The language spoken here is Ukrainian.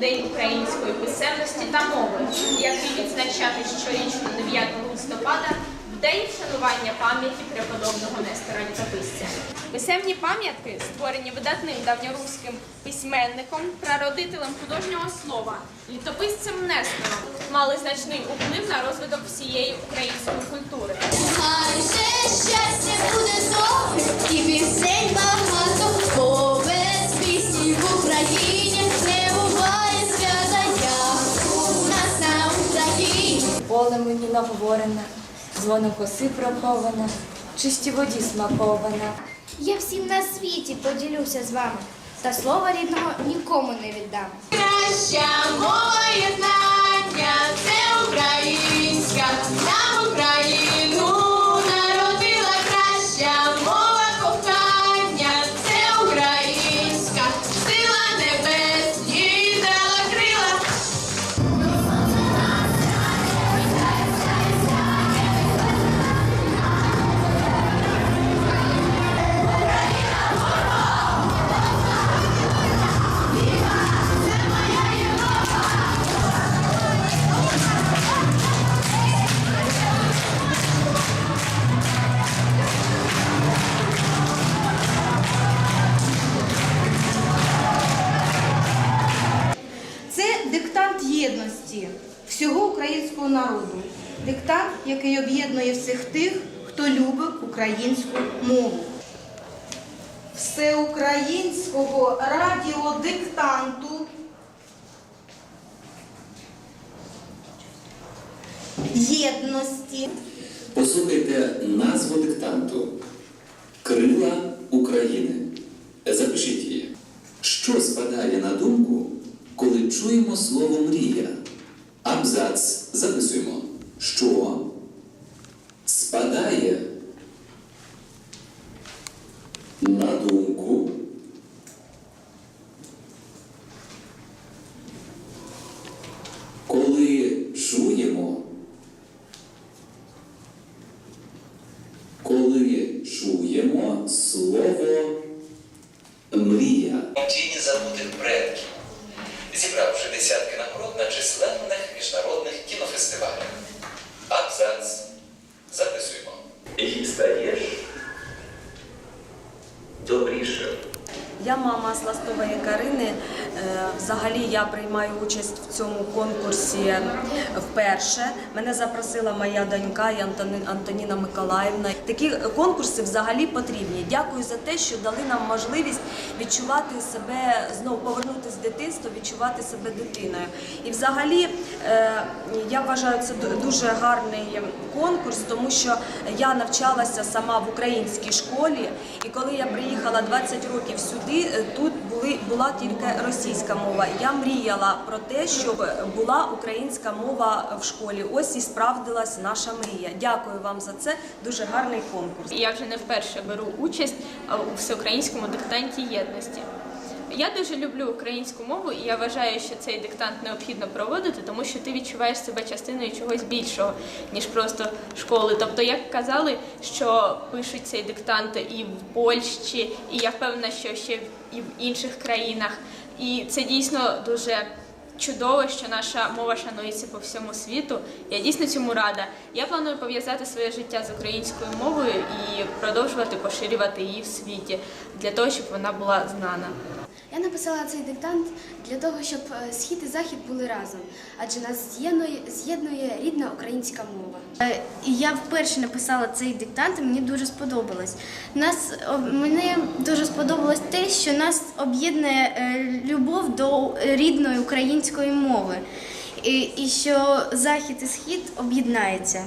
День української писемності та мови, який відзначати щорічно 9 листопада в день вшанування пам'яті преподобного Нестора Літописця. Писемні пам'ятки, створені видатним давньоруським письменником, прародителем художнього слова, літописцем Нестором, мали значний вплив на розвиток всієї української культури. Поле мені наговорене, дзвоном коси проховане, чисті воді смаковане. Я всім на світі поділюся з вами, та слова рідного нікому не віддам. Краща мова єдності всього українського народу. Диктант, який об'єднує всіх тих, хто любить українську мову. Всеукраїнського радіодиктанту єдності. Послухайте назву диктанту Крила України. Запишіть її. Що спадає на думку, коли чуємо слово мрія? Абзац записуємо. Що спадає на думку коли чуємо коли чуємо слово мрія. тіні забутих предків, зібравши десятки нагород на численних міжнародних кінофестивалях. Абзац. Записуємо. І стаєш добрішим. Я мама Сластової Карини. Е, Взагалі я приймаю участь в цьому конкурсі вперше. Мене запросила моя донька і Антоніна Миколаївна. Такі конкурси взагалі потрібні. Дякую за те, що дали нам можливість відчувати себе знову повернутися з дитинства, відчувати себе дитиною. І взагалі е, я вважаю це дуже гарний конкурс, тому що я навчалася сама в українській школі, і коли я приїхала 20 років сюди, е, тут були була тільки російська мова. Я мріяла про те, щоб була українська мова в школі. Ось і справдилась наша мрія. Дякую вам за це. Дуже гарний конкурс. Я вже не вперше беру участь у всеукраїнському диктанті єдності. Я дуже люблю українську мову, і я вважаю, що цей диктант необхідно проводити, тому що ти відчуваєш себе частиною чогось більшого, ніж просто школи. Тобто, як казали, що пишуть цей диктант і в Польщі, і я впевнена, що ще і в інших країнах. І це дійсно дуже чудово, що наша мова шанується по всьому світу. Я дійсно цьому рада. Я планую пов'язати своє життя з українською мовою і продовжувати поширювати її в світі для того, щоб вона була знана. Я написала цей диктант для того, щоб е, схід і захід були разом, адже нас з'єднує, з'єднує рідна українська мова. Е, я вперше написала цей диктант, і мені дуже сподобалось. Нас мені дуже сподобалось те, що нас об'єднує е, любов до рідної української мови, і, і що захід і схід об'єднаються.